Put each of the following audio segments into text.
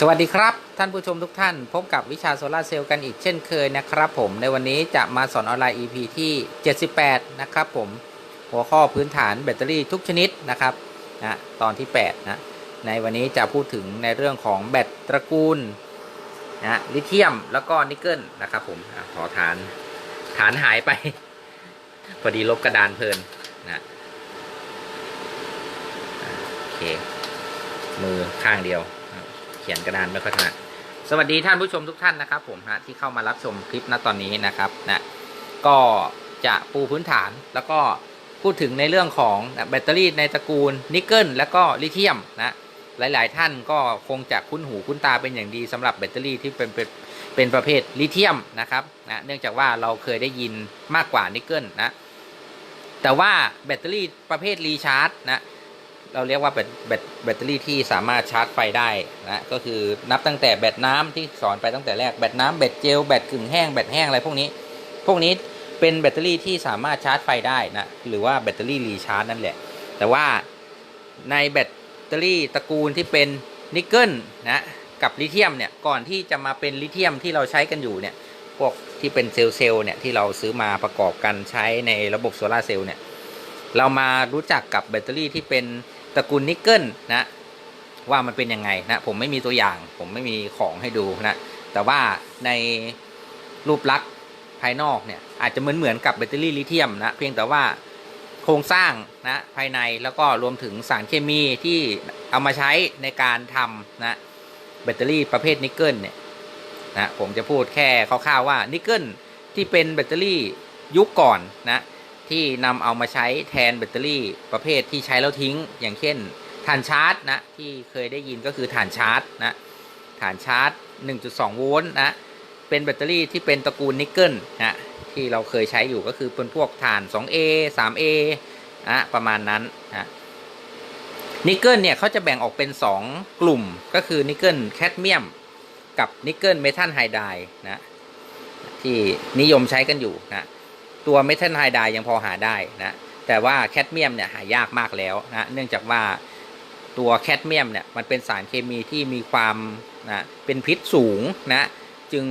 สวัสดีครับ ท่านผู้ชมทุกท่าน พบกับวิชาโซลาเซลล์กันอีกเช่นเคยนะครับผมในวันนี้จะมาสอนออนไลน์ EP ที่ 78 นะครับผมหัวข้อพื้นฐานแบตเตอรี่ทุกชนิดนะครับนะตอนที่ 8 นะ ในวันนี้จะพูดถึงในเรื่องของแบตตระกูลนะลิเธียมแล้วก็นิกเกิลนะครับผมขอฐานฐานหายไป พอดีลบกระดานเพลินนะโอเคมือข้างเดียว ขียนกระดานไม่ค่อยถนัดสวัสดีท่านผู้ชมทุกท่านนะครับ ผมนะที่เข้ามารับชมคลิปณตอนนี้นะครับนะก็จะปูพื้นฐานแล้วก็พูดถึงในเรื่องของนะแบตเตอรี่ในตระกูลนิกเกิลและก็ลิเธียมนะหลาย ๆ ท่านก็คงจะคุ้นหูคุ้นตาเป็นอย่างดีสำหรับแบตเตอรี่ที่เป็นเป็นเป็นประเภทลิเธียมนะครับนะเนื่องจากว่าเราเคยได้ยินมากกว่านิกเกิลนะแต่ว่าแบตเตอรี่ประเภทรีชาร์จนะ เราเรียกว่าแบตแบตแบตเตอรี่ที่สามารถชาร์จไฟได้นะก็คือนับตั้งแต่แบตน้ำที่สอนไปตั้งแต่แรกแบตน้ำแบตเจลแบตกึ่งแห้งแบตแห้งอะไรพวกนี้ พวกนี้เป็นแบตเตอรี่ที่สามารถชาร์จไฟได้นะหรือว่าแบตเตอรี่รีชาร์จนั่นแหละ แต่ว่าในแบตเตอรี่ตระกูลที่เป็นนิกเกิลนะกับลิเธียมเนี่ยก่อนที่จะมาเป็นลิเธียมที่เราใช้กันอยู่เนี่ยพวกที่เป็นเซลล์เซลล์เนี่ยที่เราซื้อมาประกอบกันใช้ในระบบโซลาร์เซลล์เนี่ยเรามารู้จักกับแบตเตอรี่ที่เป็น ตระกูลนิกเกิลนะว่ามันเป็นยังไงนะผมไม่มีตัวอย่าง ผมไม่มีของให้ดูนะแต่ว่าในรูปลักษณ์ภายนอกเนี่ยอาจจะเหมือนเหมือนกับแบตเตอรี่ลิเธียมนะเพียงแต่ว่าโครงสร้างนะภายในแล้วก็รวมถึงสารเคมีที่เอามาใช้ในการทำนะแบตเตอรี่ประเภทนิกเกิลเนี่ยนะผมจะพูดแค่คร่าวๆว่านิกเกิลที่เป็นแบตเตอรี่ยุคก่อนนะ ที่นำเอามาใช้แทนแบตเตอรี่ประเภทที่ใช้แล้วทิ้ง อย่างเช่นฐานชาร์จนะที่เคยได้ยินก็คือฐานชาร์จนะฐานชาร์จ 1.2 โวลต์นะเป็นแบตเตอรี่ที่เป็นตระกูลนิกเกิลนะที่เราเคยใช้อยู่ก็คือเป็นพวกฐาน 2A 3A นะประมาณนั้นนะนิกเกิลเนี่ยเขาจะแบ่งออกเป็น 2 กลุ่มก็คือนิกเกิลแคดเมียมกับนิกเกิลเมทัลไฮไดร์นะที่นิยมใช้กันอยู่นะ ตัวเมทัลไฮไดร์ยังพอหาได้นะแต่ว่าแคดเมียมเนี่ยหายากมากแล้วนะเนื่องจากว่าตัวแคดเมียมเนี่ยมันเป็นสารเคมีที่มีความนะเป็นพิษสูงนะจึง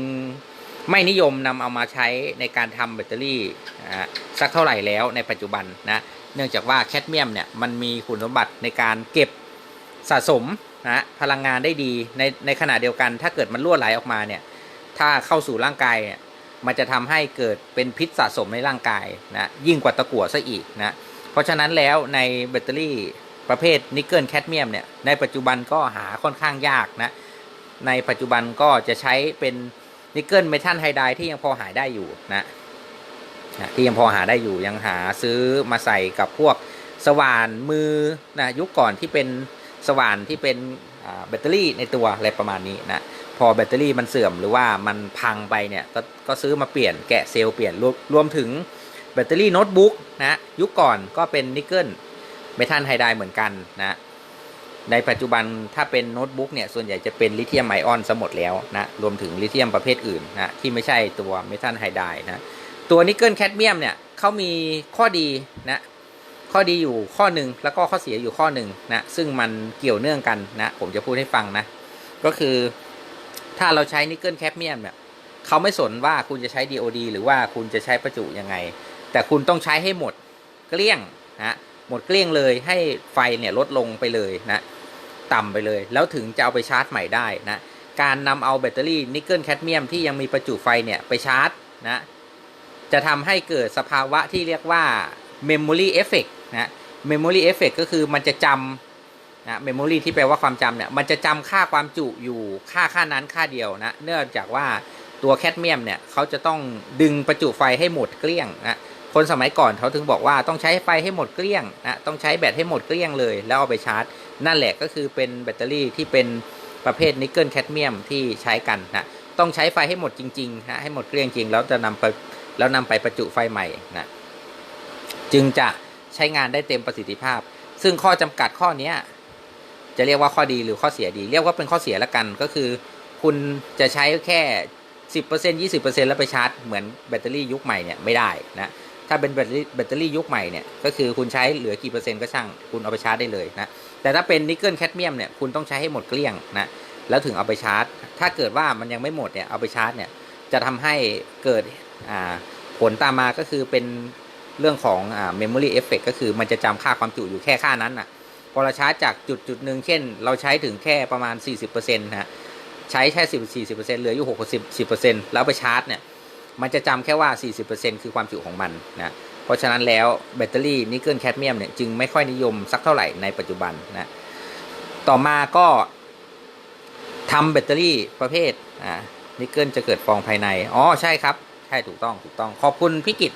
ไม่นิยมนำเอามาใช้ในการทำแบตเตอรี่นะสักเท่าไหร่แล้วในปัจจุบันนะเนื่องจากว่าแคดเมียมเนี่ยมันมีคุณสมบัติในการเก็บสะสมนะพลังงานได้ดีในในขณะเดียวกัน ถ้าเกิดมันรั่วไหลออกมาเนี่ยถ้าเข้าสู่ร่างกายเนี่ย มันจะทำให้เกิดเป็นพิษสะสมในร่างกายนะยิ่งกว่าตะกั่วซะอีกนะเพราะฉะนั้นแล้วในแบตเตอรี่ประเภทนิกเกิลแคดเมียมเนี่ยในปัจจุบันก็หาค่อนข้างยากนะในปัจจุบันก็จะใช้เป็นนิกเกิลเมทัลไฮไดร์ที่ยังพอหาได้อยู่นะนะที่ยังพอหาได้อยู่ยังหาซื้อมาใส่กับพวกสว่านมือนะยุคก่อนที่เป็นสว่านที่เป็นแบตเตอรี่ในตัวอะไรประมาณนี้นะ พอแบตเตอรี่มันเสื่อมหรือว่ามันพังไปเนี่ยก็ก็ซื้อมาเปลี่ยนแกะเซลล์เปลี่ยนรวมรวมถึงแบตเตอรี่โน้ตบุ๊กนะยุคก่อนก็เป็นนิกเกิลเมทัลไฮไดรเหมือนกันนะในปัจจุบันถ้าเป็นโน้ตบุ๊กเนี่ยส่วนใหญ่จะเป็นลิเธียมไอออนซะหมดแล้วนะรวมถึงลิเธียมประเภทอื่นนะที่ไม่ใช่ตัวเมทัลไฮไดรนะตัวนิกเกิลแคดเมียมเนี่ยเขามีข้อดีนะข้อดีอยู่ข้อหนึ่งแล้วก็ข้อเสียอยู่ข้อหนึ่งนะซึ่งมันเกี่ยวเนื่องกันนะผมจะพูดให้ฟังนะก็คือ ถ้าเราใช้นิกเกิลแคดเมียมเนี่ยเขาไม่สนว่าคุณจะใช้ DOD หรือว่าคุณจะใช้ประจุยังไง แต่คุณต้องใช้ให้หมดเกลี้ยงนะหมดเกลี้ยงเลยให้ไฟเนี่ยลดลงไปเลยนะต่ำไปเลย แล้วถึงจะเอาไปชาร์จใหม่ได้นะการนำเอาแบตเตอรี่นิกเกิลแคดเมียมที่ยังมีประจุไฟเนี่ยไปชาร์จนะจะทำให้เกิดสภาวะที่เรียกว่า memory effect นะ memory effect ก็คือมันจะจำ นะ memory ที่แปลว่าความจำเนี่ยมันจะจำค่าความจุอยู่ค่าค่านั้นค่าเดียวนะเนื่องจากว่าตัวแคดเมียมเนี่ยเขาจะต้องดึงประจุไฟให้หมดเกลี้ยงนะคนสมัยก่อนเขาถึงบอกว่าต้องใช้ไฟให้หมดเกลี้ยงนะต้องใช้แบตให้หมดเกลี้ยงเลย แล้วเอาไปชาร์จ นั่นแหละก็คือเป็นแบตเตอรี่ที่เป็นประเภทนิกเกิลแคดเมียมที่ใช้กันนะต้องใช้ไฟให้หมดจริงๆนะให้หมดเกลี้ยงจริง แล้วจะนำไปแล้วนำไปประจุไฟใหม่นะจึงจะใช้งานได้เต็มประสิทธิภาพ ซึ่งข้อจำกัดข้อนี้ จะเรียกว่าข้อดีหรือข้อเสียดี เรียกว่าเป็นข้อเสียละกันก็คือ คุณจะใช้แค่ 10% 20%แล้วไปชาร์จเหมือนแบตเตอรี่ยุคใหม่เนี่ยไม่ได้นะถ้าเป็นแบตเตอรี่แบตเตอรี่ยุคใหม่เนี่ยก็คือคุณใช้เหลือกี่เปอร์เซ็นต์ก็ช่างคุณเอาไปชาร์จได้เลยนะแต่ถ้าเป็นนิกเกิลแคดเมียมเนี่ยคุณต้องใช้ให้หมดเกลี้ยงนะแล้วถึงเอาไปชาร์จ ถ้าเกิดว่ามันยังไม่หมดเนี่ยเอาไปชาร์จเนี่ยจะทำให้เกิดผลตามมาก็คือเป็นเรื่องของอ่า memory effect ก็คือมันจะจำค่าความจุอยู่แค่ค่านั้นน่ะ พอเราชาร์จจากจุดจุดหนึ่งเช่น เราใช้ถึงแค่ประมาณ 40%นะฮะใช้แค่10 40%เหลืออยู่60 10%แล้วไปชาร์จเนี่ยมันจะจำแค่ว่า 40%คือความจุของมันนะเพราะฉะนั้นแล้วแบตเตอรี่นิกเกิลแคดเมียมเนี่ยจึงไม่ค่อยนิยมสักเท่าไหร่ในปัจจุบันนะต่อมาก็ทำแบตเตอรี่ประเภทอ่านิกเกิลจะเกิดฟองภายใน อ๋อ ใช่ครับ ใช่ถูกต้องถูกต้องขอบคุณพี่กิต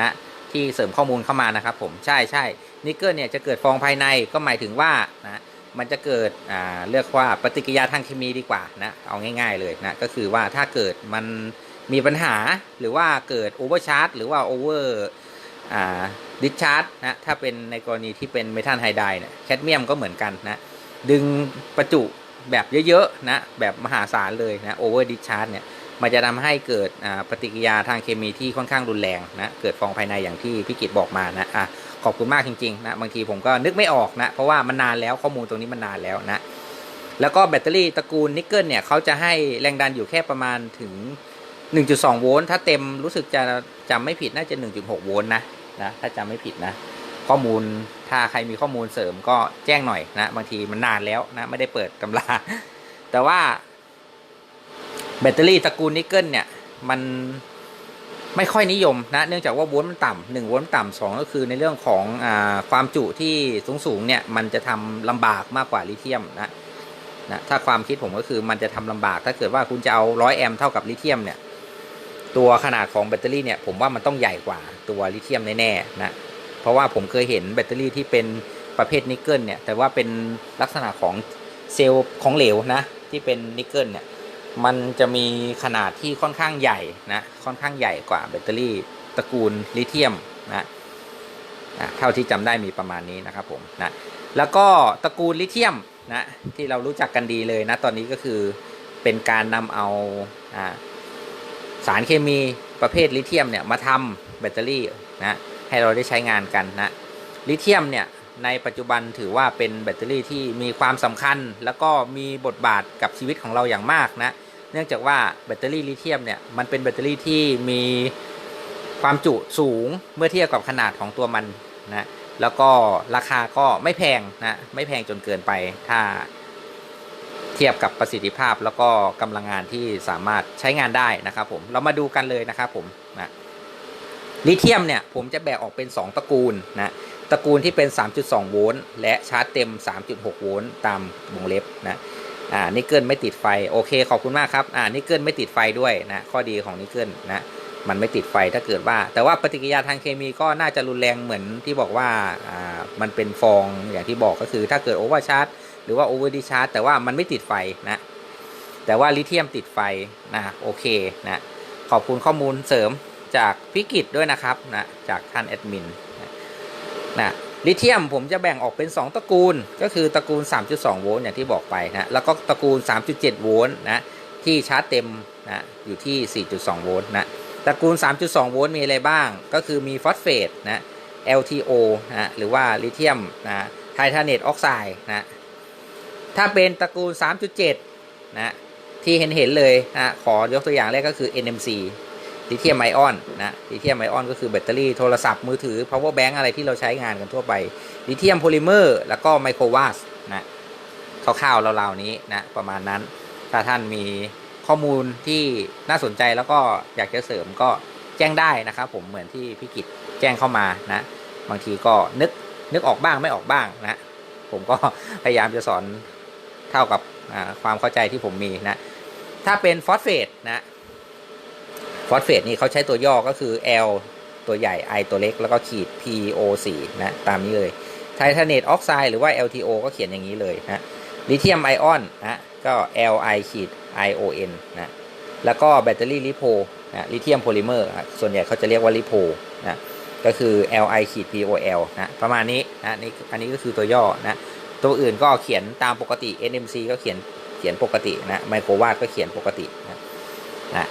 นะที่เสริมข้อมูลเข้ามานะครับผมใช่ใช่ นิกเกิลเนี่ยจะเกิดฟองภายในก็หมายถึงว่านะมันจะเกิดอ่าเรียกว่าปฏิกิริยาทางเคมีดีกว่านะเอาง่าย ๆเลยนะก็คือว่าถ้าเกิดมันมีปัญหาหรือว่าเกิดโอเวอร์ชาร์จหรือว่าโอเวอร์อ่าดิชาร์จนะถ้าเป็นในกรณีที่เป็นเมทัลไฮไดร์เนี่ยแคดเมียมก็เหมือนกันนะดึงประจุแบบเยอะๆนะแบบมหาศาลเลยนะโอเวอร์ดิชาร์จเนี่ยมันจะทำให้เกิดอ่าปฏิกิริยาทางเคมีที่ค่อนข้างรุนแรงนะเกิดฟองภายในอย่างที่พี่กิตบอกมานะอะ ขอบคุณมากจริงๆนะบางทีผมก็นึกไม่ออกนะเพราะว่ามันนานแล้วข้อมูลตรงนี้มันนานแล้วนะแล้วก็แบตเตอรี่ตระกูลนิกเกิลเนี่ยเขาจะให้แรงดันอยู่แค่ประมาณถึง 1.2 โวลต์ถ้าเต็มรู้สึกจะจำไม่ผิดน่าจะ 1.6 โวลต์นะนะถ้าจำไม่ผิดนะข้อมูลถ้าใครมีข้อมูลเสริมก็แจ้งหน่อยนะบางทีมันนานแล้วนะไม่ได้เปิดตำรา แต่ว่าแบตเตอรี่ตระกูลนิกเกิลเนี่ยมัน ไม่ค่อยนิยมนะ เนื่องจากว่าโวลต์มันต่ำหนึ่งโวลต์ต่ำสองก็คือในเรื่องของอความจุที่สูงสูงเนี่ยมันจะทำลำบากมากกว่าลิเธียมนะนะถ้าความคิดผมก็คือมันจะทำลำบาก ถ้าเกิดว่าคุณจะเอาร้อยแอมเท่ากับลิเธียมเนี่ยตัวขนาดของแบตเตอรี่เนี่ยผมว่ามันต้องใหญ่กว่าตัวลิเธียมแน่ๆนะเพราะว่าผมเคยเห็นแบตเตอรี่ที่เป็นประเภทนิกเกิลเนี่ยแต่ว่าเป็นลักษณะของเซลล์ของเหลวนะที่เป็นนิกเกิลเนี่ย มันจะมีขนาดที่ค่อนข้างใหญ่นะค่อนข้างใหญ่กว่าแบตเตอรี่ตระกูลลิเธียมนะนะเท่าที่จำได้มีประมาณนี้นะครับผมนะแล้วก็ตระกูลลิเธียมนะที่เรารู้จักกันดีเลยนะตอนนี้ก็คือเป็นการนำเอาอสารเคมีประเภทลิเธียมเนี่ยมาทำแบตเตอรี่นะให้เราได้ใช้งานกันนะลิเธียมเนี่ยในปัจจุบันถือว่าเป็นแบตเตอรี่ที่มีความสำคัญ แล้วก็มีบทบาทกับชีวิตของเราอย่างมากนะ เนื่องจากว่าแบตเตอรี่ลิเธียมเนี่ยมันเป็นแบตเตอรี่ที่มีความจุสูงเมื่อเทียบกับขนาดของตัวมันนะแล้วก็ราคาก็ไม่แพงนะไม่แพงจนเกินไปถ้าเทียบกับประสิทธิภาพแล้วก็กำลังงานที่สามารถใช้งานได้นะครับผมเรามาดูกันเลยนะครับผมนะลิเธียมเนี่ยผมจะแบ่งออกเป็น 2 ตระกูลนะตระกูลที่เป็น 3.2 โวลต์และชาร์จเต็ม 3.6 โวลต์ตามวงเล็บนะ อ่านิกเกิลไม่ติดไฟโอเคขอบคุณมากครับอ่านิกเกิลไม่ติดไฟด้วยนะข้อดีของนิกเกิลนะมันไม่ติดไฟถ้าเกิดว่า แต่ว่าปฏิกิริยาทางเคมีก็น่าจะรุนแรงเหมือนที่บอกว่าอ่ามันเป็นฟองอย่างที่บอกก็คือ ถ้าเกิดโอเวอร์ชาร์จหรือว่าโอเวอร์ดิชาร์จแต่ว่ามันไม่ติดไฟนะแต่ว่าลิเธียมติดไฟนะโอเคนะขอบคุณข้อมูลเสริมจากพิกิจด้วยนะครับนะจากท่านแอดมินนะ ลิเธียมผมจะแบ่งออกเป็น 2 ตระกูล ก็คือตระกูล 3.2 โวลต์อย่างที่บอกไปนะแล้วก็ตระกูล 3.7 โวลต์นะที่ชาร์จเต็มนะอยู่ที่ 4.2 โวลต์นะตระกูล 3.2 โวลต์มีอะไรบ้าง ก็คือมีฟอสเฟตนะ LTO นะหรือว่าลิเธียมนะไทเทเนตออกไซด์นะถ้าเป็นตระกูล 3.7 นะที่เห็นเห็นเลยนะขอยกตัวอย่างแรกก็คือ NMC ลิเธียมไอออนนะลิเธียมไอออนก็คือแบตเตอรี่โทรศัพท์มือถือ power bank อะไรที่เราใช้งานกันทั่วไปลิเธียมโพลิเมอร์แล้วก็ไมโครวาสนะคร่าวๆเราๆนี้นะประมาณนั้น ถ้าท่านมีข้อมูลที่น่าสนใจแล้วก็อยากจะเสริมก็แจ้งได้นะครับผมเหมือนที่พี่กิจแจ้งเข้ามานะบางทีก็นึกนึกออกบ้างไม่ออกบ้างนะผมก็พยายามจะสอนเท่ากับความเข้าใจที่ผมมีนะถ้าเป็นฟอสเฟตนะ ฟอสเฟตนี่เขาใช้ตัวย่อก็คือ L ตัวใหญ่ I ตัวเล็กแล้วก็ขีด PO4 นะตามนี้เลยไทเทเนตออกไซด์หรือว่า LTO ก็เขียนอย่างนี้เลยนะลิเธียมไอออนนะก็ Li ขีด ION นะแล้วก็แบตเตอรี่ลิโพนะลิเธียมโพลิเมอร์ส่วนใหญ่เขาจะเรียกว่าลิโพนะก็คือ Li ขีด POL นะประมาณนี้นะนี่อันนี้ก็คือตัวย่อนะตัวอื่นก็เขียนตามปกติ NMC ก็เขียนเขียนปกตินะไมโครวาดก็เขียนปกตินะนะ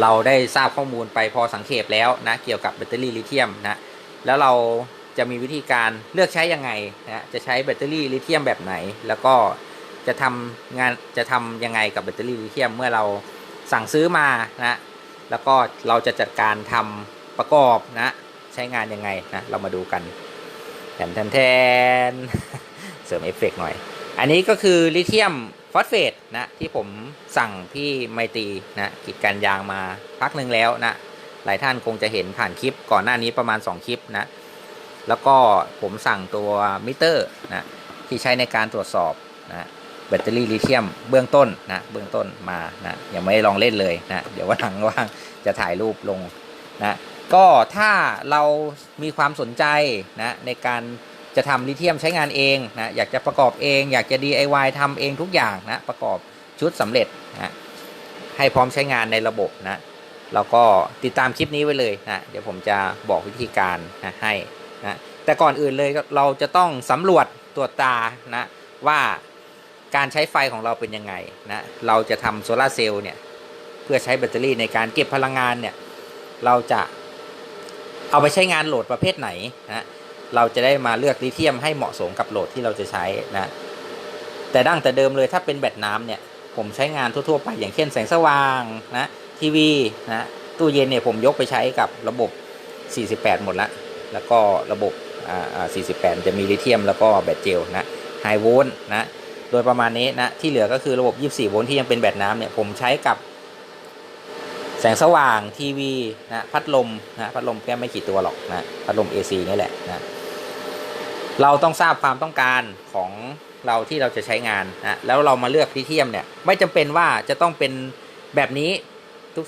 เราได้ทราบข้อมูลไปพอสังเขปแล้วนะเกี่ยวกับแบตเตอรี่ลิเธียมนะแล้วเราจะมีวิธีการเลือกใช้ยังไงนะจะใช้แบตเตอรี่ลิเธียมแบบไหน แล้วก็จะทำงานจะทำยังไงกับแบตเตอรี่ลิเธียมเมื่อเราสั่งซื้อมานะแล้วก็เราจะจัดการทำประกอบนะใช้งานยังไงนะเรามาดูกันแทนแทนแทนเสริมเอฟเฟกต์หน่อย อันนี้ก็คือลิเธียม ฟอสเฟตนะที่ผมสั่งพี่ไมตีนะกิจการยางมาพักหนึ่งแล้วนะหลายท่านคงจะเห็นผ่านคลิปก่อนหน้านี้ประมาณ 2 คลิปนะแล้วก็ผมสั่งตัวมิเตอร์นะที่ใช้ในการตรวจสอบนะแบตเตอรี่ลิเธียมเบื้องต้นนะเบื้องต้นมานะยังไม่ได้ลองเล่นเลยนะเดี๋ยววันหลังว่างจะถ่ายรูปลงนะก็ถ้าเรามีความสนใจนะในการ จะทำลิเธียมใช้งานเองนะอยากจะประกอบเอง อยากจะ DIY ทำเองทุกอย่างนะประกอบชุดสำเร็จนะให้พร้อมใช้งานในระบบนะเราก็ติดตามคลิปนี้ไว้เลยนะเดี๋ยวผมจะบอกวิธีการนะให้นะแต่ก่อนอื่นเลยเราจะต้องสำรวจตรวตานะว่าการใช้ไฟของเราเป็นยังไงนะเราจะทำโซลาเซลล์เนี่ยเพื่อใช้แบตเตอรี่ในการเก็บพลังงานเนี่ยเราจะเอาไปใช้งานโหลดประเภทไหนนะ เราจะได้มาเลือกลิเธียมให้เหมาะสมกับโหลดที่เราจะใช้นะแต่ดั้งแต่เดิมเลยถ้าเป็นแบตน้ำเนี่ยผมใช้งานทั่วๆไปอย่างเช่นแสงสว่างนะทีวีนะตู้เย็นเนี่ยผมยกไปใช้กับระบบ 48 หมดละแล้วก็ระบบอ่า48 จะมีลิเธียมแล้วก็แบตเจลนะไฮโวลต์นะโดยประมาณนี้นะที่เหลือก็คือระบบ 24 โวลต์ที่ยังเป็นแบตน้ำเนี่ยผมใช้กับแสงสว่างทีวีนะพัดลมนะพัดลมแค่ไม่กี่ตัวหรอกนะพัดลม AC นี่แหละนะ เราต้องทราบความต้องการของเราที่เราจะใช้งานนะแล้วเรามาเลือกลิเธียมเนี่ยไม่จำเป็นว่าจะต้องเป็นแบบนี้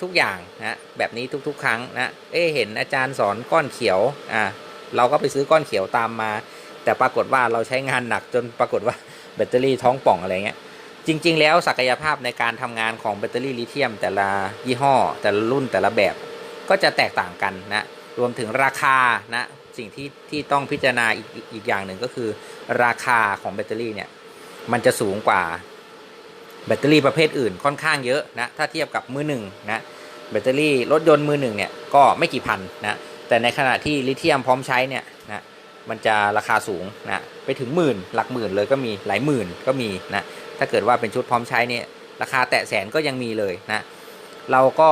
ทุกๆอย่างนะแบบนี้ทุกๆ ครั้งนะเอเห็นอาจารย์สอนก้อนเขียวอ่าเราก็ไปซื้อก้อนเขียวตามมา แต่ปรากฏว่าเราใช้งานหนักจนปรากฏว่าแบตเตอรี่ท้องป่องอะไรเงี้ยจริง ๆ แล้วศักยภาพในการทำงานของแบตเตอรี่ลิเธียม แต่ละยี่ห้อ แต่ละรุ่นแต่ละแบบ ก็จะแตกต่างกันนะรวมถึงราคานะ สิ่งที่ที่ต้องพิจารณาอีกอีกอย่างหนึ่งก็คือ ราคาของแบตเตอรี่เนี่ยมันจะสูงกว่าแบตเตอรี่ประเภทอื่นค่อนข้างเยอะนะถ้าเทียบกับมือหนึ่งนะแบตเตอรี่รถยนต์มือหนึ่งเนี่ยก็ไม่กี่พันนะแต่ในขณะที่ลิเธียมพร้อมใช้เนี่ยนะมันจะราคาสูงนะไปถึงหมื่นหลักหมื่นเลยก็มีหลายหมื่นก็มีนะถ้าเกิดว่าเป็นชุดพร้อมใช้เนี่ยราคาแตะแสนก็ยังมีเลยนะเราก็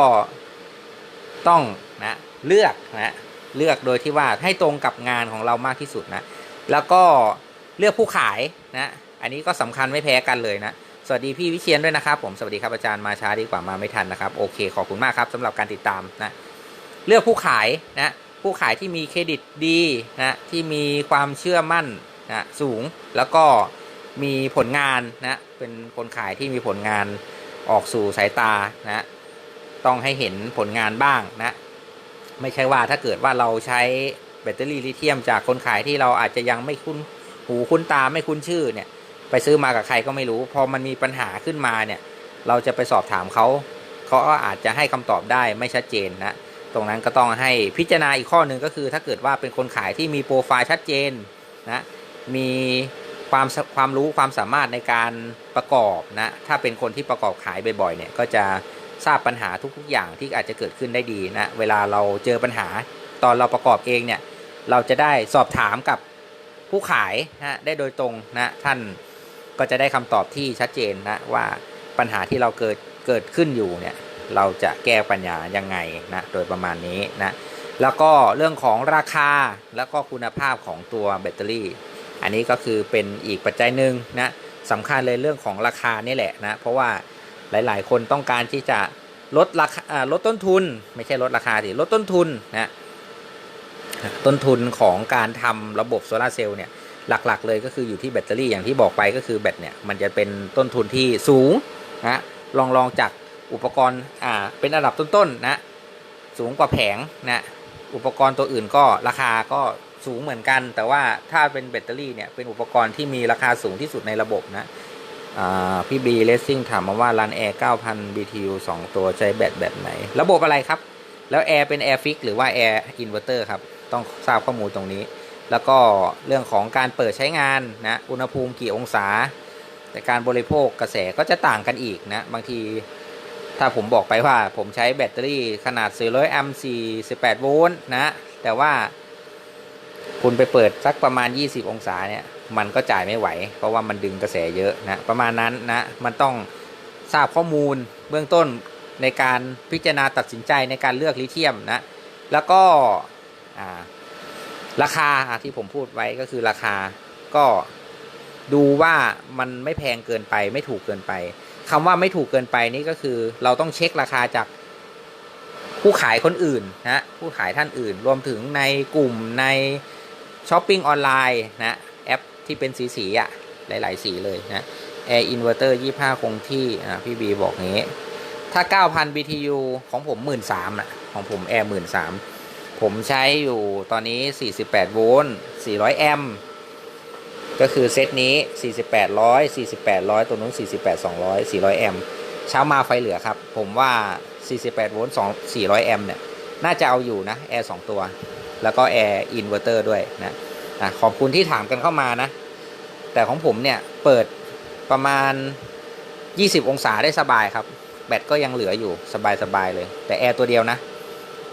ต้องนะเลือกนะ เลือกโดยที่ว่าให้ตรงกับงานของเรามากที่สุดนะ แล้วก็เลือกผู้ขายนะ อันนี้ก็สำคัญไม่แพ้กันเลยนะ สวัสดีพี่วิเชียนด้วยนะครับ ผม สวัสดีครับอาจารย์มาช้าดีกว่ามาไม่ทันนะครับ โอเค ขอบคุณมากครับสำหรับการติดตามนะ เลือกผู้ขายนะ ผู้ขายที่มีเครดิตดีนะ ที่มีความเชื่อมั่นนะสูง แล้วก็มีผลงานนะ เป็นคนขายที่มีผลงานออกสู่สายตานะ ต้องให้เห็นผลงานบ้างนะ ไม่ใช่ว่าถ้าเกิดว่าเราใช้แบตเตอรี่ลิเธียมจากคนขายที่เราอาจจะยังไม่คุ้นหูคุ้นตาไม่คุ้นชื่อเนี่ย ไปซื้อมากับใครก็ไม่รู้พอมันมีปัญหาขึ้นมาเนี่ย เราจะไปสอบถามเขาเขาก็อาจจะให้คำตอบได้ไม่ชัดเจนนะตรงนั้นก็ต้องให้พิจารณาอีกข้อหนึ่งก็คือ ถ้าเกิดว่าเป็นคนขายที่มีโปรไฟล์ชัดเจนนะมีความความรู้ความสามารถในการประกอบนะถ้าเป็นคนที่ประกอบขายบ่อยๆเนี่ยก็จะ ทราบปัญหาทุกๆอย่างที่อาจจะเกิดขึ้นได้ดีนะเวลาเราเจอปัญหาตอนเราประกอบเองเนี่ยเราจะได้สอบถามกับผู้ขายนะได้โดยตรงนะท่านก็จะได้คำตอบที่ชัดเจนนะว่าปัญหาที่เราเกิดเกิดขึ้นอยู่เนี่ยเราจะแก้ปัญหายังไงนะโดยประมาณนี้นะแล้วก็เรื่องของราคาแล้วก็คุณภาพของตัวแบตเตอรี่ อันนี้ก็คือเป็นอีกปัจจัยหนึ่งนะสำคัญเลยเรื่องของราคานี่แหละนะเพราะว่า หลายๆ คนต้องการที่จะลดราคาลดต้นทุน ไม่ใช่ลดราคาสิลดต้นทุนนะต้นทุนของการทำระบบโซลาเซลล์เนี่ยหลักๆ เลยก็คืออยู่ที่แบตเตอรี่อย่างที่บอกไปก็คือแบตเนี่ยมันจะเป็นต้นทุนที่สูงนะลองลองจากอุปกรณ์อ่าเป็นระดับต้นๆนะสูงกว่าแผงนะอุปกรณ์ตัวอื่นก็ราคาก็สูงเหมือนกัน แต่ว่าถ้าเป็นแบตเตอรี่เนี่ยเป็นอุปกรณ์ที่มีราคาสูงที่สุดในระบบนะ พี่บีเลสซิ่งถามมาว่ารันแอร์9,000 BTU 2 ตัวใช้แบตแบบไหน ระบบอะไรครับ แล้วแอร์เป็นแอร์ฟิกหรือว่าแอร์อินเวอร์เตอร์ครับ ต้องทราบข้อมูลตรงนี้ แล้วก็เรื่องของการเปิดใช้งานนะ อุณหภูมิกี่องศา แต่การบริโภคกระแสก็จะต่างกันอีกนะ บางที ถ้าผมบอกไปว่าผมใช้แบตเตอรี่ขนาด 400 แอมป์ 48 โวลต์นะ แต่ว่า คุณไปเปิดสักประมาณ 20 องศาเนี่ย มันก็จ่ายไม่ไหว เพราะว่ามันดึงกระแสเยอะนะประมาณนั้นนะมันต้องทราบข้อมูลเบื้องต้นในการพิจารณาตัดสินใจในการเลือกลิเธียมนะแล้วก็ราคาที่ผมพูดไว้ก็คือราคาก็ดูว่ามันไม่แพงเกินไป ไม่ถูกเกินไปคำว่าไม่ถูกเกินไปนี่ก็คือ เราต้องเช็คราคาจากผู้ขายคนอื่นนะผู้ขายท่านอื่น รวมถึงในกลุ่มในช้อปปิ้งออนไลน์นะ ที่เป็นสีสีอะหลาย ๆ สีเลยนะ Air Inverter 25 คงที่อ่าพี่บีบอกงี้ ถ้า 9,000 BTU ของผม 13,000นะของผม Air 13,000ผมใช้อยู่ตอนนี้ 48 โวลต์ 400 แอมป์ก็คือเซตนี้ 4800 4800 ตัวนู้น 48 200 400 แอมป์เช้ามาไฟเหลือครับ ผมว่า 48 โวลต์2 400 แอมป์เนี่ย น่าจะเอาอยู่นะ Air 2ตัว แล้วก็ Air Inverter ด้วยนะ อะขอบคุณที่ถามกันเข้ามานะ แต่ของผมเนี่ยเปิดประมาณ 20 องศาได้สบายครับ แบตก็ยังเหลืออยู่สบายๆเลย แต่แอร์ตัวเดียวนะ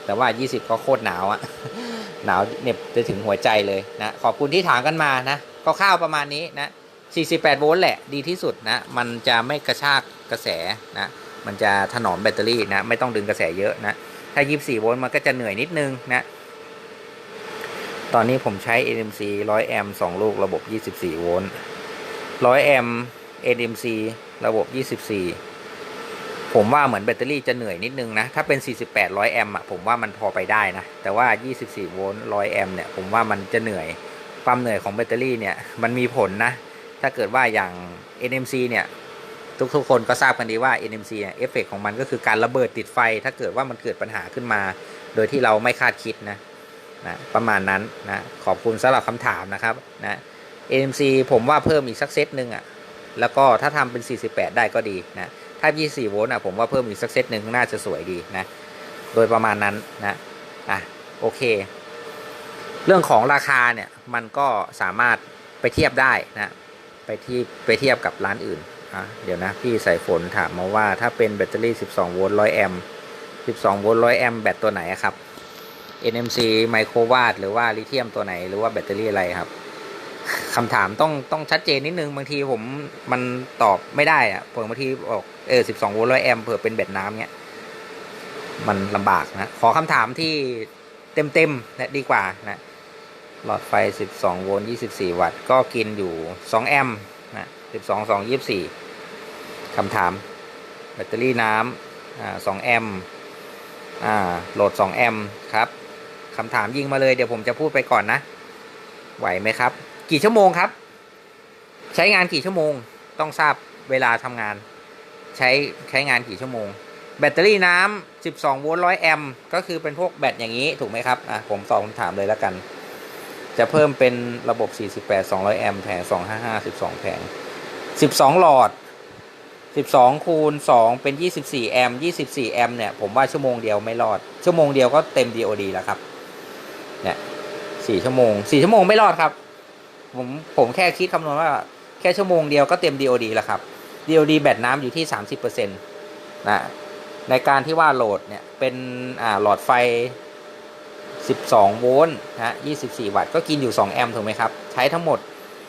แต่ว่า 20 ก็โคตรหนาวอะหนาวเหน็บจะถึงหัวใจเลยนะขอบคุณที่ถามกันมานะก็ข้าวๆประมาณนี้นะ 48 โวลต์แหละดีที่สุดนะ มันจะไม่กระชากกระแสนะ มันจะถนอมแบตเตอรี่นะ ไม่ต้องดึงกระแสเยอะนะ ถ้า 24 โวลต์มันก็จะเหนื่อยนิดนึงนะ ตอนนี้ผมใช้ NMC 100 แอมป์2ลูกระบบ 24 โวลต์ 100 แอมป์ NMC ระบบ 24 ผมว่าเหมือนแบตเตอรี่จะเหนื่อยนิดนึงนะ ถ้าเป็น 48 100 แอมป์อะผมว่ามันพอไปได้นะ แต่ว่า 24 โวลต์ 100 แอมป์เนี่ย ผมว่ามันจะเหนื่อย ความเหนื่อยของแบตเตอรี่เนี่ย มันมีผลนะ ถ้าเกิดว่าอย่าง NMC เนี่ย ทุกๆ คนก็ทราบกันดีว่า NMC เนี่ยเอฟเฟกของมันก็คือการระเบิดติดไฟ ถ้าเกิดว่ามันเกิดปัญหาขึ้นมา โดยที่เราไม่คาดคิดนะ นะประมาณนั้นนะขอบคุณสำหรับคำถามนะครับนะ NMC ผมว่าเพิ่มอีกสักเซตหนึ่งอะ่ะแล้วก็ถ้าทำเป็น 48 ได้ก็ดีนะถ้า 24 โวลต์อะผมว่าเพิ่มอีกสักเซตหนึ่งน่าจะสวยดีนะโดยประมาณนั้นนะอะโอเค เรื่องของราคาเนี่ยมันก็สามารถไปเทียบได้นะไปที่ไปเทียบกับร้านอื่นอะเดี๋ยวนะพี่ใส่ฝนถามมาว่าถ้าเป็นแบตเตอรี่ 12 โวลต์ 100 แอมป์ 12 โวลต์ 100 แอมป์แบตตัวไหนครับ NMC ไมโครวาตหรือว่าลิเธียมตัวไหน หรือว่าแบตเตอรี่อะไรครับคำถามต้องต้องชัดเจนนิดนึง บางทีผมมันตอบไม่ได้อะผมบางทีบอกเออ12โวลต์100แอมป์เผื่อเป็นแบตน้ำเนี้ย มันลำบากนะ ขอคำถามที่เต็มเต็มๆนะดีกว่านะ หลอดไฟ12โวลต์24วัตต์ ก็กินอยู่2แอมป์นะ12 2 24คำถาม แบตเตอรี่น้ำอ่า2แอมป์อ่าโหลด2แอมป์ครับ คำถามยิงมาเลยเดี๋ยวผมจะพูดไปก่อนนะ ไหวไหมครับ กี่ชั่วโมงครับ ใช้งานกี่ชั่วโมง ต้องทราบเวลาทำงาน ใช้ใช้งานกี่ชั่วโมง แบตเตอรี่น้ำ12 โวลต์100 แอมป์ก็คือเป็นพวกแบตอย่างนี้ถูกไหมครับอะผมตอบคำถามเลยแล้วกัน จะเพิ่มเป็นระบบ 48 200 แอมป์แผง 255 12 แผง 12 หลอด12 คูณ 2 เป็น 24 แอมป์24 แอมป์เนี่ย ผมว่าชั่วโมงเดียวไม่รอด ชั่วโมงเดียวก็เต็ม DOD แล้วครับ เนี่ย4ชั่วโมง4ชั่วโมงไม่รอดครับ ผมผมแค่คิดคำนวณว่าแค่ชั่วโมงเดียวก็เต็ม DOD แล้วครับ DOD แบตน้ำอยู่ที่ 30%นะในการที่ว่าโหลดเนี่ยเป็นอ่าหลอดไฟ 12 โวลต์นะ24 วัตต์ก็กินอยู่ 2 แอมป์ถูกไหมครับ ใช้ทั้งหมด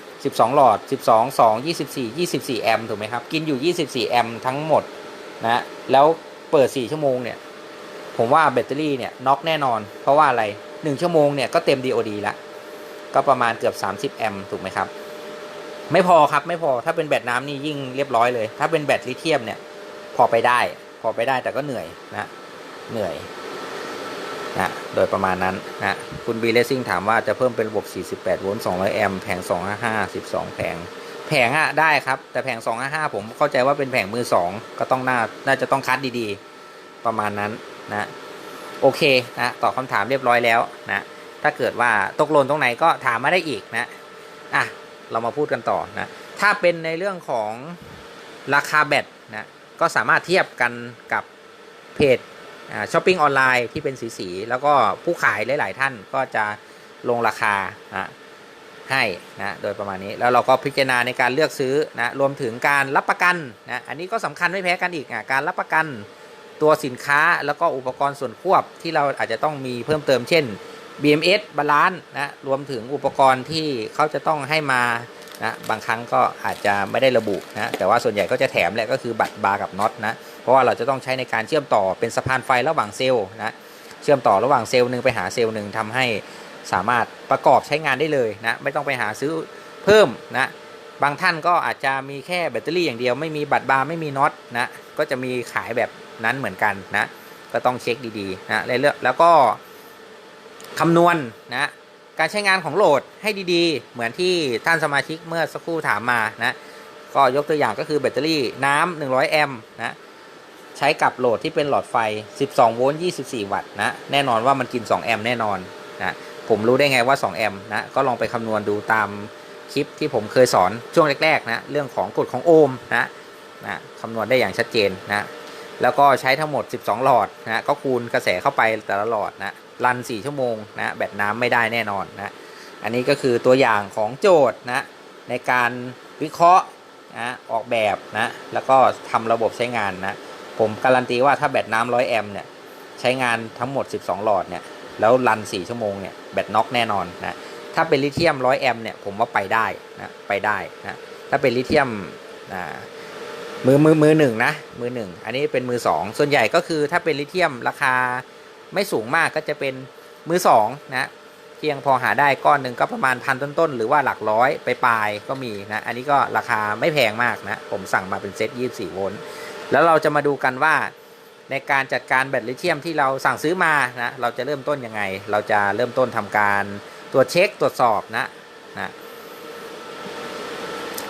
12 หลอด 12 2 24 24 แอมป์ถูกไหมครับ กินอยู่ 24 แอมป์ทั้งหมดนะแล้วเปิด 4 ชั่วโมงเนี่ย ผมว่าแบตเตอรี่เนี่ยน็อกแน่นอน เพราะว่าอะไร 1 ชั่วโมงเนี่ยก็เต็ม DOD ละก็ประมาณเกือบ 30 แอมป์ถูกไหมครับ ไม่พอครับไม่พอถ้าเป็นแบตน้ำนี่ยิ่งเรียบร้อยเลย ถ้าเป็นแบตลิเธียมเนี่ย พอไปได้ พอไปได้แต่ก็เหนื่อยนะเหนื่อยนะโดยประมาณนั้นนะคุณบีเลสซิ่งถามว่าจะเพิ่มเป็นระบบ 48 โวลต์ 200 แอมป์แผง 255 12 แผง แผงอะได้ครับ แต่แผง 255 ผมเข้าใจว่าเป็นแผงมือ 2 ก็ต้องน่าน่าจะต้องคัดดีๆ ประมาณนั้นนะ โอเคนะตอบคำถามเรียบร้อยแล้วนะถ้าเกิดว่าตกหล่นตรงไหนก็ถามมาได้อีกนะอะเรามาพูดกันต่อนะถ้าเป็นในเรื่องของราคาแบตนะก็สามารถเทียบกันกับเพจช้อปปิ้งออนไลน์ที่เป็นสีสีแล้วก็ผู้ขายหลาย ๆ ท่านก็จะลงราคานะให้นะโดยประมาณนี้แล้วเราก็พิจารณาในการเลือกซื้อนะรวมถึงการรับประกันนะอันนี้ก็สำคัญไม่แพ้กันอีกอะการรับประกัน ตัวสินค้าแล้วก็อุปกรณ์ส่วนควบที่เราอาจจะต้องมีเพิ่มเติมเช่น BMS บาลานซ์นะรวมถึงอุปกรณ์ที่เขาจะต้องให้มานะบางครั้งก็อาจจะไม่ได้ระบุนะแต่ว่าส่วนใหญ่ก็จะแถมแหละก็คือบัตรบาร์กับน็อตนะเพราะว่าเราจะต้องใช้ในการเชื่อมต่อเป็นสะพานไฟระหว่างเซลล์นะเชื่อมต่อระหว่างเซลล์หนึ่งไปหาเซลล์หนึ่งทำให้สามารถประกอบใช้งานได้เลยนะไม่ต้องไปหาซื้อเพิ่มนะบางท่านก็อาจจะมีแค่แบตเตอรี่อย่างเดียวไม่มีบัตรบาร์ไม่มีน็อตนะก็จะมีขายแบบ นั้นเหมือนกันนะ ก็ต้องเช็คดีๆนะเรื่องแล้วก็คำนวณนะการใช้งานของโหลดให้ดีๆ เหมือนที่ท่านสมาชิกเมื่อสักครู่ถามมานะก็ยกตัวอย่างก็คือแบตเตอรี่น้ำ100 แอมป์นะใช้กับโหลดที่เป็นหลอดไฟ 12 โวลต์ 24 วัตต์นะแน่นอนว่ามันกิน 2 แอมป์แน่นอนนะผมรู้ได้ไงว่า 2 แอมป์นะก็ลองไปคำนวณดูตามคลิปที่ผมเคยสอนช่วงแรกๆนะเรื่องของกฎของโอห์มนะนะคำนวณได้อย่างชัดเจนนะ แล้วก็ใช้ทั้งหมด 12 หลอดนะก็คูณกระแสเข้าไปแต่ละหลอดนะรัน 4 ชั่วโมงนะแบตน้ำไม่ได้แน่นอนนะอันนี้ก็คือตัวอย่างของโจทย์นะในการวิเคราะห์นะออกแบบนะแล้วก็ทำระบบใช้งานนะผมการันตีว่าถ้าแบตน้ำ100แอมป์เนี่ยใช้งานทั้งหมด 12 หลอดเนี่ยแล้วรัน 4 ชั่วโมงเนี่ยแบตน็อกแน่นอนนะถ้าเป็นลิเธียม100แอมป์เนี่ยผมว่าไปได้นะไปได้นะถ้าเป็นลิเธียมอ่า มือมือมือหนึ่งนะ มือหนึ่งอันนี้เป็นมือสองส่วนใหญ่ก็คือถ้าเป็นลิเธียมราคาไม่สูงมากก็จะเป็นมือสองนะเพียงพอหาได้ก้อนหนึ่งก็ประมาณพันต้นๆ หรือว่าหลักร้อยไปปลายก็มีนะอันนี้ก็ราคาไม่แพงมากนะผมสั่งมาเป็นเซต24 โวลต์แล้วเราจะมาดูกันว่าในการจัดการแบตลิเธียมที่เราสั่งซื้อมานะเราจะเริ่มต้นยังไง เราจะเริ่มต้นทำการตรวจเช็คตรวจสอบนะนะ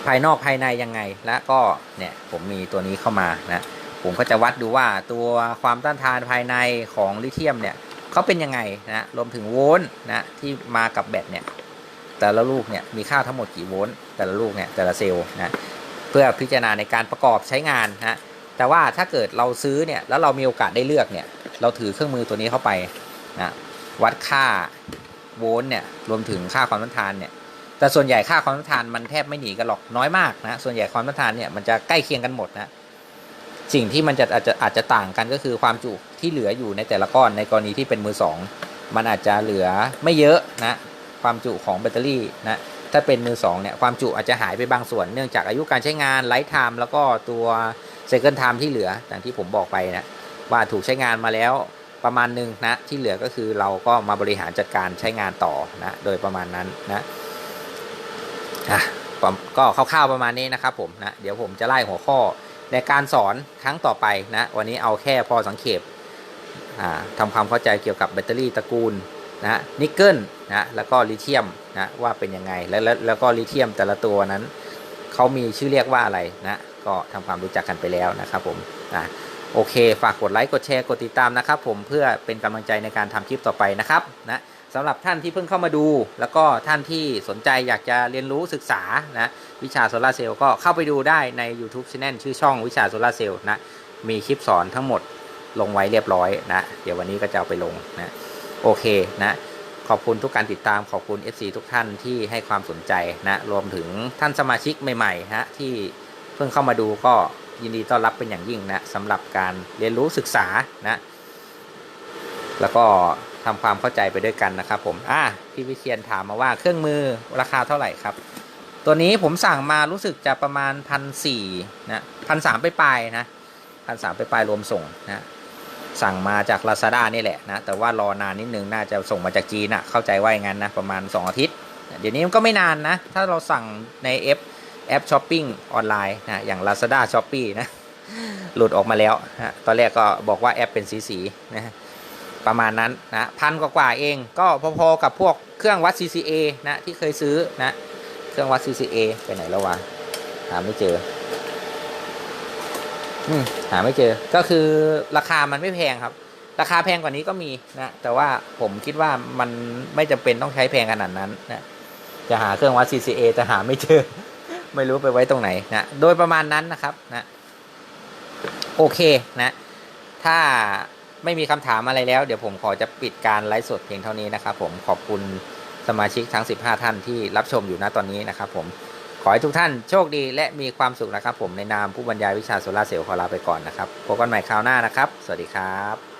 ภายนอกภายในยังไง แล้วก็เนี่ยผมมีตัวนี้เข้ามานะผมก็จะวัดดูว่าตัวความต้านทานภายในของลิเธียมเนี่ยเขาเป็นยังไงนะรวมถึงโวลต์นะที่มากับแบตเนี่ยแต่ละลูกเนี่ยมีค่าทั้งหมดกี่โวลต์แต่ละลูกเนี่ยแต่ละเซลล์นะเพื่อพิจารณาในการประกอบใช้งานนะแต่ว่าถ้าเกิดเราซื้อเนี่ยแล้วเรามีโอกาสได้เลือกเนี่ยเราถือเครื่องมือตัวนี้เข้าไปนะวัดค่าโวลต์เนี่ยรวมถึงค่าความต้านทานเนี่ย แต่ส่วนใหญ่ค่าความต้านทานมันแทบไม่หนีกันหรอกน้อยมากนะส่วนใหญ่ความต้านทานเนี่ยมันจะใกล้เคียงกันหมดนะสิ่งที่มันจะอาจจะอาจจะต่างกันก็คือความจุที่เหลืออยู่ในแต่ละก้อนในกรณีที่เป็นมือสองมันอาจจะเหลือไม่เยอะนะความจุของแบตเตอรี่นะถ้าเป็นมือสองเนี่ยความจุอาจจะหายไปบางส่วนเนื่องจากอายุการใช้งานไลฟ์ไทม์แล้วก็ตัวเซ c เกิลไทม์ที่เหลืออย่างที่ผมบอกไปนะว่าถูกใช้งานมาแล้วประมาณหนึ่งนะที่เหลือก็คือเราก็มาบริหารจัดการใช้งานต่อนะโดยประมาณนั้นนะ อะก็คร่าวๆประมาณนี้นะครับผมนะเดี๋ยวผมจะไล่หัวข้อในการสอนครั้งต่อไปนะวันนี้เอาแค่พอสังเขปอ่าทำความเข้าใจเกี่ยวกับแบตเตอรี่ตระกูลนะนิกเกิลนะแล้วก็ลิเธียมนะว่าเป็นยังไงแล้วแล้วแล้วก็ลิเธียมแต่ละตัวนั้นเขามีชื่อเรียกว่าอะไรนะก็ทำความรู้จักกันไปแล้วนะครับผมอะโอเค ฝากกดไลค์กดแชร์กดติดตามนะครับผมเพื่อเป็นกำลังใจในการทำคลิปต่อไปนะครับนะ สำหรับท่านที่เพิ่งเข้ามาดู แล้วก็ท่านที่สนใจอยากจะเรียนรู้ศึกษานะวิชาโซลาเซลล์ก็เข้าไปดูได้ใน YouTube Channel ชื่อช่องวิชาโซลาเซลล์นะมีคลิปสอนทั้งหมดลงไว้เรียบร้อยนะ เดี๋ยววันนี้ก็จะเอาไปลงนะโอเคนะขอบคุณทุกการติดตามขอบคุณ FC ทุกท่านที่ให้ความสนใจนะรวมถึงท่านสมาชิกใหม่ๆนะที่เพิ่งเข้ามาดูก็ยินดีต้อนรับเป็นอย่างยิ่งนะสำหรับการเรียนรู้ศึกษานะ แล้วก็ ทำความเข้าใจไปด้วยกันนะครับ ผมอะพี่วิเชียนถามมาว่าเครื่องมือราคาเท่าไหร่ครับ ตัวนี้ผมสั่งมารู้สึกจะประมาณพันสี่นะพันสามไปปลายนะพันสามไปปลายรวมส่งนะสั่งมาจาก Lazada นี่แหละนะ แต่ว่ารอนานนิดนึงน่าจะส่งมาจากจีนนะเข้าใจว่าอย่างนั้นนะประมาณ 2 อาทิตย์ เดี๋ยวนี้มันก็ไม่นานนะ ถ้าเราสั่งในแอปแอปช้อปปิ้งออนไลน์นะอย่าง Lazada s h o p e e นะ หลุดออกมาแล้วนะตอนแรกก็บอกว่าแอปเป็นสีๆนะ ประมาณนั้นนะพันกว่าเองก็พอๆกับพวกเครื่องวัด CCA นะที่เคยซื้อนะเครื่องวัด CCA ไปไหนแล้ววะหาไม่เจออืมหาไม่เจอก็คือราคามันไม่แพงครับ ราคาแพงกว่านี้ก็มีนะแต่ว่าผมคิดว่ามันไม่จำเป็นต้องใช้แพงขนาดนั้นนะจะหาเครื่องวัด CCA แต่หาไม่เจอ ไม่รู้ไปไว้ตรงไหนนะโดยประมาณนั้นนะครับนะโอเคนะ ถ้า ไม่มีคำถามอะไรแล้ว เดี๋ยวผมขอจะปิดการไลฟ์สดเพียงเท่านี้นะครับผมขอบคุณสมาชิกทั้ง 15 ท่านที่รับชมอยู่ณตอนนี้นะครับผมขอให้ทุกท่านโชคดีและมีความสุขนะครับผมในนามผู้บรรยายวิชาโซลาเซลล์ขอลาไปก่อนนะครับพบกันใหม่คราวหน้านะครับ สวัสดีครับ